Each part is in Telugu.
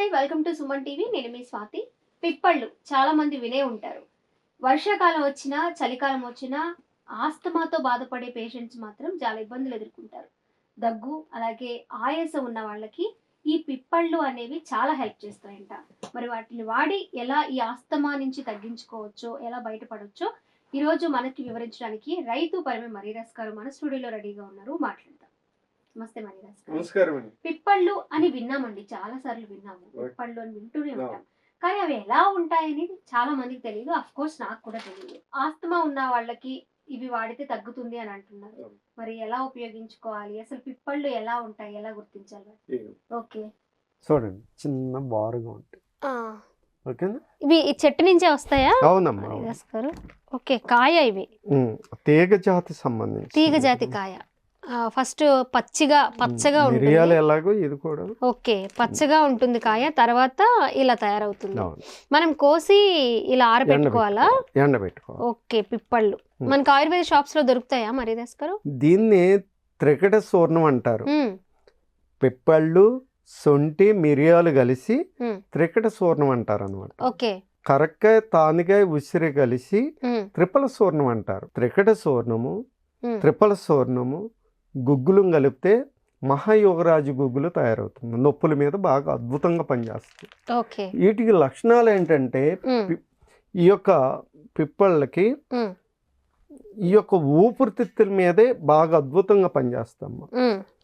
నమస్తే వెల్కమ్ టు సుమన్ టీవీ. నేను మీ స్వాతి. పిప్పళ్ళు చాలా మంది వినే ఉంటారు. వర్షాకాలం వచ్చినా చలికాలం వచ్చినా ఆస్తమాతో బాధపడే పేషెంట్స్ మాత్రం చాలా ఇబ్బందులు ఎదుర్కొంటారు. దగ్గు అలాగే ఆయాసం ఉన్న వాళ్ళకి ఈ పిప్పళ్ళు అనేవి చాలా హెల్ప్ చేస్తాయంట. మరి వాటిని వాడి ఎలా ఈ ఆస్తమా నుంచి తగ్గించుకోవచ్చో ఎలా బయటపడవచ్చో ఈ రోజు మనకి వివరించడానికి రైతు పరిమి మరీరాస్ గారు మన స్టూడియోలో రెడీగా ఉన్నారు. మాట్లాడదాం నమస్తే నమస్కారం పిప్పళ్ళు అని విన్నామండి చాలా సార్లు విన్నాము. పిప్పళ్ళు అని వింటూనే ఉంటాం. కానీ అవి ఎలా ఉంటాయని చాలా మందికి తెలియదు అఫ్ కోర్స్ నాకు కూడా తెలియదు ఆస్తమా ఉన్న వాళ్ళకి ఇవి వాడితే తగ్గుతుంది అని అంటున్నారు. మరి ఎలా ఉపయోగించుకోవాలి? అసలు పిప్పళ్ళు ఎలా ఉంటాయి? ఎలా గుర్తించాలి. ఓకే. చూడండి చిన్న బారుగా ఉంటుంది ఓకేనా? ఇవి ఈ చెట్టు నుంచే వస్తాయా? అవునమ్మా ఓకే కాయ ఇవి. ఉమ్, తీగ జాతి సంబంధించి. తీగ జాతి కాయ. ఫస్ట్ పచ్చిగా పచ్చగా ఉంటుంది ఎలాగో ఇది కూడా ఓకే పచ్చగా ఉంటుంది కాయ తర్వాత ఇలా తయారవుతుంది మనం కోసి ఇలా ఆరబెట్టుకోవాలా ఎండబెట్టుకోవాలి. ఓకే పిప్పళ్ళు. మనకి ఆయుర్వేద షాప్స్లో దొరుకుతాయా మరీదాస్ గారు దీన్ని త్రికట సూర్ణం అంటారు. పిప్పళ్ళు సొంటి మిరియాలు కలిసి. త్రికట సూర్ణం అంటారు అనమాట ఓకే కరక్కాయ తానికాయ ఉసిరి కలిసి. త్రిపల సూర్ణం అంటారు త్రికట సూర్ణము. త్రిపల సూర్ణము గుగ్గులు కలిపితే మహాయోగరాజు గుగ్గులు తయారవుతుంది నొప్పుల మీద బాగా అద్భుతంగా పనిచేస్తుంది వీటికి లక్షణాలు ఏంటంటే. ఈ యొక్క పిప్పళ్ళకి. ఈ యొక్క ఊపిరితిత్తుల మీదే బాగా అద్భుతంగా పనిచేస్తాము.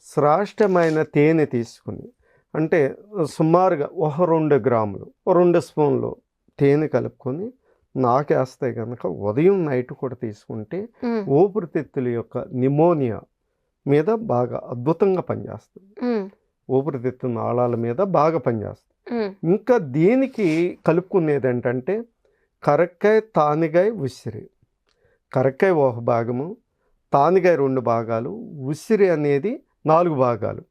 శ్రాష్టమైన తేనె తీసుకుని అంటే సుమారుగా ఒక రెండు గ్రాములు రెండు స్పూన్లు తేనె కలుపుకొని నాకేస్తే కనుక ఉదయం నైట్ కూడా తీసుకుంటే. ఊపిరితిత్తుల యొక్క నిమోనియా మీద బాగా అద్భుతంగా పనిచేస్తుంది మ్మ్. ఊపిరితిత్తు నాళాల మీద బాగా పనిచేస్తుంది. ఇంకా దీనికి కలుపుకునేది ఏంటంటే కరక్కాయ తానిగాయ ఉసిరి కరక్కాయ ఒక భాగము తానిగాయ రెండు భాగాలు ఉసిరి అనేది నాలుగు భాగాలు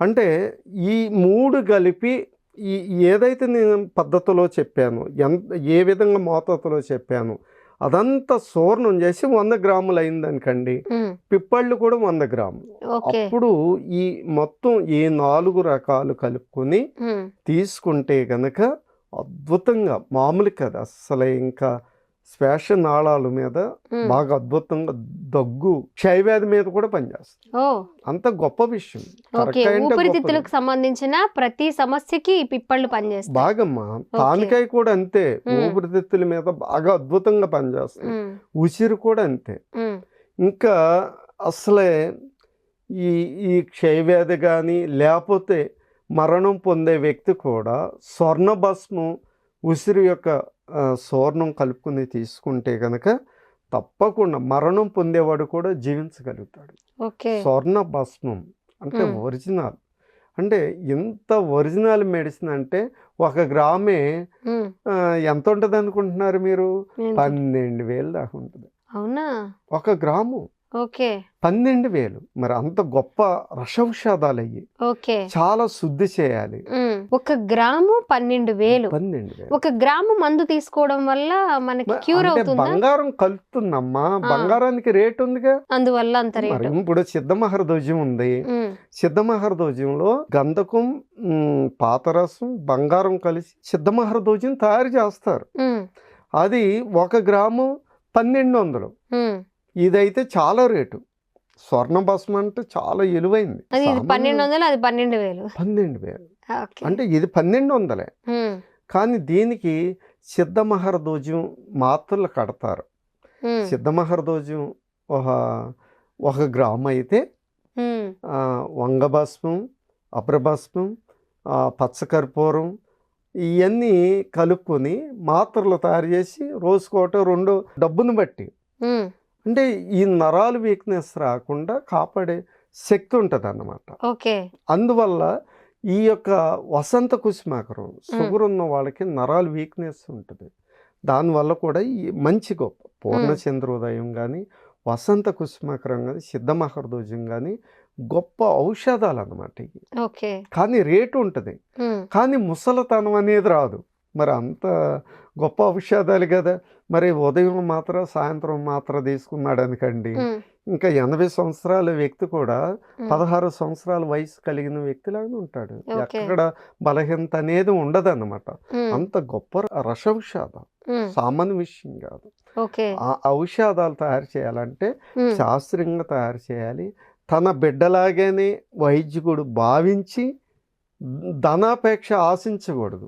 అంటే ఈ మూడు కలిపి ఈ ఏదైతే నేను పద్ధతిలో చెప్పానో ఎంత ఏ విధంగా మోతాదులో చెప్పానో అదంతా సూర్ణం చేసి వంద గ్రాములు అయిందనుకండి. పిప్పళ్ళు కూడా వంద గ్రాములు అప్పుడు ఈ మొత్తం ఈ నాలుగు రకాలు కలుపుకొని. తీసుకుంటే గనక అద్భుతంగా మామూలు కదా అసలు ఇంకా శ్వాస నాళాల మీద. బాగా అద్భుతంగా దగ్గు క్షయవ్యాధి మీద కూడా పనిచేస్తుంది. అంత గొప్ప విషయం. ఊపిరితిత్తులకు. సంబంధించిన ప్రతి సమస్యకి పిప్పళ్ళు పనిచేస్తాయి. బాగమ్మా తానికాయ కూడా అంతే. ఊపిరితిత్తుల మీద బాగా అద్భుతంగా పనిచేస్తుంది. ఉసిరి కూడా అంతే. ఇంకా అసలే ఈ ఈ క్షయవ్యాధి కానీ లేకపోతే మరణం పొందే వ్యక్తి కూడా స్వర్ణ భస్మం ఉసిరి యొక్క స్వర్ణం కలుపుకుని తీసుకుంటే కనుక తప్పకుండా మరణం పొందేవాడు కూడా జీవించగలుగుతాడు. స్వర్ణ భస్మం అంటే. ఒరిజినల్. అంటే ఎంత ఒరిజినల్ మెడిసిన్ అంటే ఒక గ్రామే ఎంత ఉంటుంది అనుకుంటున్నారు మీరు? పన్నెండు వేలు దాకా ఉంటుంది. అవునా? ఒక గ్రాము. ఓకే. పన్నెండు వేలు. మరి అంత గొప్ప రసౌషధాలు అయ్యి ఓకే. చాలా శుద్ధి చేయాలి. ఒక గ్రాము పన్నెండు వేలు. పన్నెండు ఒక గ్రాము మందు తీసుకోవడం వల్ల మనకి క్యూర్ అవుతుందా? బంగారం కలుపుతుందమ్మా. బంగారానికి రేట్ ఉందిగా. అందువల్ల అంత రేటు. ఇప్పుడు సిద్ధమహరధ్వజం ఉంది. సిద్ధమహరధ్వజంలో గంధకం పాతరసం బంగారం కలిసి సిద్ధమహరధ్వజం తయారు చేస్తారు. అది ఒక గ్రాము పన్నెండు వందలు. ఇదైతే చాలా రేటు. స్వర్ణ భస్మం అంటే చాలా విలువైంది పన్నెండు వందలు అది పన్నెండు వేలు. పన్నెండు వేలు. ఓకే. అంటే ఇది పన్నెండు వందలే. కానీ దీనికి సిద్ధమహరధ్వజం మాత్రలు కడతారు. సిద్ధమహరధ్వజం ఒక ఒక గ్రాము అయితే వంగభస్మం అప్రభస్మం పచ్చకర్పూరం ఇవన్నీ కలుపుకొని మాత్రలు తయారు చేసి రోజుకోట రెండు డబ్బును బట్టి. అంటే ఈ నరాలు వీక్నెస్ రాకుండా కాపాడే శక్తి ఉంటుంది అన్నమాట ఓకే. అందువల్ల ఈ యొక్క వసంత కుసుమాకరం షుగర్ ఉన్న వాళ్ళకి నరాలు వీక్నెస్ ఉంటుంది. దానివల్ల కూడా ఈ మంచి గొప్ప పూర్ణచంద్రోదయం కానీ వసంత కుసుమాకరం కానీ సిద్ధమహర్దోజం కానీ గొప్ప ఔషధాలు అన్నమాట ఇవి. ఓకే. కానీ రేటు ఉంటుంది. కానీ ముసలతనం అనేది రాదు. మరి అంత గొప్ప ఔషధాలు కదా! మరి ఉదయం మాత్రం సాయంత్రం మాత్రం తీసుకున్నాడు అనుకండి ఇంకా ఎనభై సంవత్సరాల వ్యక్తి కూడా పదహారు సంవత్సరాల వయసు కలిగిన వ్యక్తిలాగానే ఉంటాడు. ఓకే. ఎక్కడ బలహీనత అనేది ఉండదన్నమాట. ఉమ్, అంత గొప్ప రసౌషధం ఉమ్, సామాన్య విషయం కాదు. ఆ ఔషధాలు తయారు చేయాలంటే శాస్త్రీయంగా తయారు చేయాలి. తన బిడ్డలాగానే వైద్యుడు భావించి ధనాపేక్ష ఆశించకూడదు.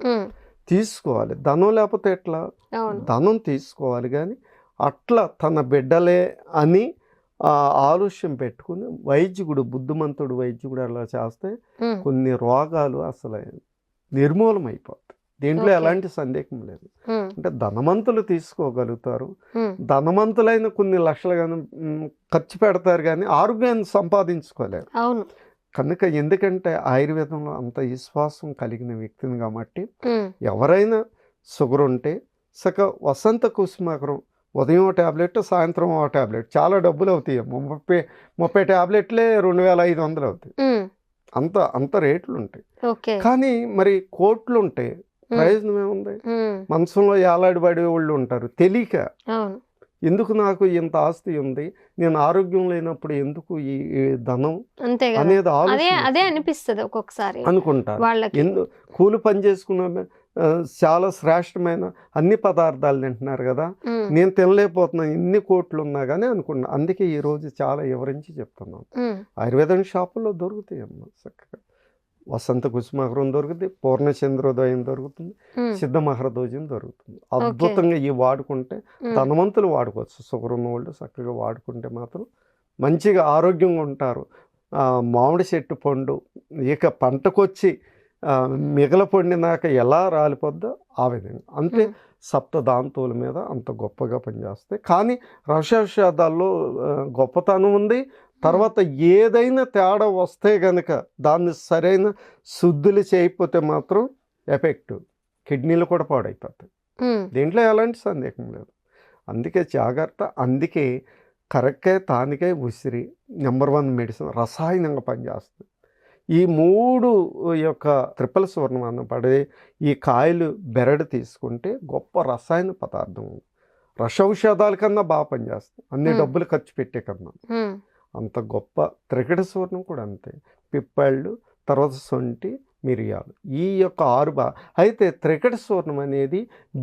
తీసుకోవాలి. ధనం లేకపోతే ఎట్లా? ధనం తీసుకోవాలి కానీ అట్లా తన బిడ్డలే అని ఆ ఆలోచన పెట్టుకుని వైద్యుడు బుద్ధిమంతుడు వైద్యుడు అలా చేస్తే కొన్ని రోగాలు అసలు నిర్మూలమైపోతాయి. దీంట్లో ఓకే. ఎలాంటి సందేహం లేదు. అంటే ధనవంతులు తీసుకోగలుగుతారు. ధనవంతులైన కొన్ని లక్షలు కానీ ఖర్చు పెడతారు కానీ ఆరోగ్యాన్ని సంపాదించుకోలేరు. అవును. కనుక ఎందుకంటే ఆయుర్వేదంలో అంత విశ్వాసం కలిగిన వ్యక్తిని కాబట్టి ఎవరైనా షుగర్ ఉంటే సక వసంత కుసుమాకరం ఉదయం ట్యాబ్లెట్ సాయంత్రం ఒక ట్యాబ్లెట్ చాలా డబ్బులు అవుతాయి. ముప్పై ముప్పై ట్యాబ్లెట్లే రెండు వేల ఐదు వందలు అవుతాయి. అంత అంత రేట్లు ఉంటాయి. కానీ మరి కోట్లు ఉంటాయి ప్రయోజనం ఏముంది? మనసులో ఏలాడిపడే వాళ్ళు ఉంటారు. తెలియక ఎందుకు నాకు ఇంత ఆస్తి ఉంది? నేను ఆరోగ్యం లేనప్పుడు ఎందుకు ఈ ధనం అనేది అదే అనిపిస్తుంది ఒక్కొక్కసారి. అనుకుంటారు ఎందు కూలి పని చేసుకున్న చాలా శ్రేష్టమైన అన్ని పదార్థాలు తింటున్నారు కదా. నేను తినలేకపోతున్నాను ఇన్ని కోట్లు ఉన్నా కానీ అనుకున్నా. అందుకే ఈ రోజు చాలా వివరించి చెప్తున్నాను. ఆయుర్వేదం షాపుల్లో దొరుకుతాయి అమ్మ చక్కగా. వసంత కుసుమాకరం దొరుకుతుంది పూర్ణచంద్రోదయం దొరుకుతుంది ఉమ్, సిద్ధ మహరదోజం దొరుకుతుంది అద్భుతంగా ఇవి వాడుకుంటే ఉమ్, ధనవంతులు వాడుకోవచ్చు. షుగర్ ఉన్న వాళ్ళు చక్కగా వాడుకుంటే మాత్రం మంచిగా ఆరోగ్యంగా ఉంటారు. మామిడి చెట్టు పండు ఇక పంటకొచ్చి మిగల పండినాక ఎలా రాలిపోద్దో ఆ విధంగా. అంతే ఉమ్, సప్త దాంతువుల మీద అంత గొప్పగా పనిచేస్తాయి. కానీ ఆ, గొప్పతనం ఉంది తర్వాత ఏదైనా తేడా వస్తే గనక దాన్ని సరైన శుద్ధులు చేయకపోతే మాత్రం ఎఫెక్ట్ కిడ్నీలు కూడా పాడైపోతాయి. దీంట్లో ఎలాంటి సందేహం లేదు. అందుకే జాగ్రత్త అందుకే కరక్కాయ తానికాయ ఉసిరి నెంబర్ వన్ మెడిసిన్ రసాయనంగా పనిచేస్తుంది. ఈ మూడు యొక్క త్రిపల సువర్ణం పడే ఈ కాయలు బెరడు తీసుకుంటే గొప్ప రసాయన పదార్థం. రసౌషధాల కన్నా బాగా పనిచేస్తుంది. అన్ని. డబ్బులు ఖర్చు పెట్టే కన్నా. అంత గొప్ప త్రికట సువర్ణం కూడా అంతే. పిప్పళ్ళు తర్వాత సొంటి మిరియాలు. ఈ యొక్క ఆరు బా అయితే త్రికట సువర్ణం అనేది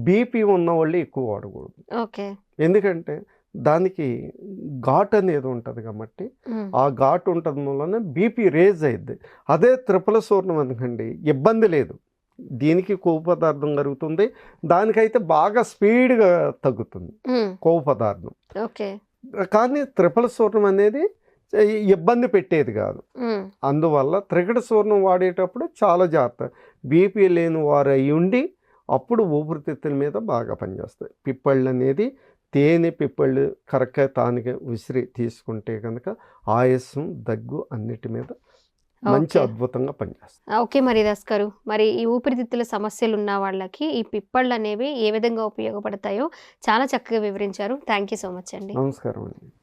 బీపీ ఉన్న వాళ్ళు ఎక్కువ వాడకూడదు. ఓకే. ఎందుకంటే దానికి ఘాట్ అనేది ఉంటుంది కాబట్టి ఆ ఘాట్ ఉంటుంది వలన బీపీ రేజ్ అయ్యిద్ది అదే త్రిపుల సువర్ణం అనుకోండి ఇబ్బంది లేదు. దీనికి కొవ్వు పదార్థం కరుగుతుంది. దానికైతే బాగా స్పీడ్గా తగ్గుతుంది. కొవ్వు పదార్థం. ఓకే. కానీ త్రిపుల సువర్ణం అనేది ఇబ్బంది పెట్టేది కాదు. అందువల్ల త్రికట సూర్ణం వాడేటప్పుడు చాలా జాగ్రత్త. బీపీ లేని వారు అయి ఉండి అప్పుడు ఊపిరితిత్తుల మీద బాగా పనిచేస్తాయి. పిప్పళ్ళు అనేది తేనె పిప్పళ్ళు కరక్కాయ తానిక విసిరి తీసుకుంటే కనుక ఆయాసం దగ్గు అన్నిటి మీద మంచి. అద్భుతంగా పనిచేస్తాయి. ఓకే మరి దాస్ గారు మరి ఈ ఊపిరితిత్తుల సమస్యలు ఉన్న వాళ్ళకి ఈ పిప్పళ్ళు అనేవి ఏ విధంగా ఉపయోగపడతాయో చాలా చక్కగా వివరించారు. థ్యాంక్ యూ సో మచ్ అండి. నమస్కారం అండి.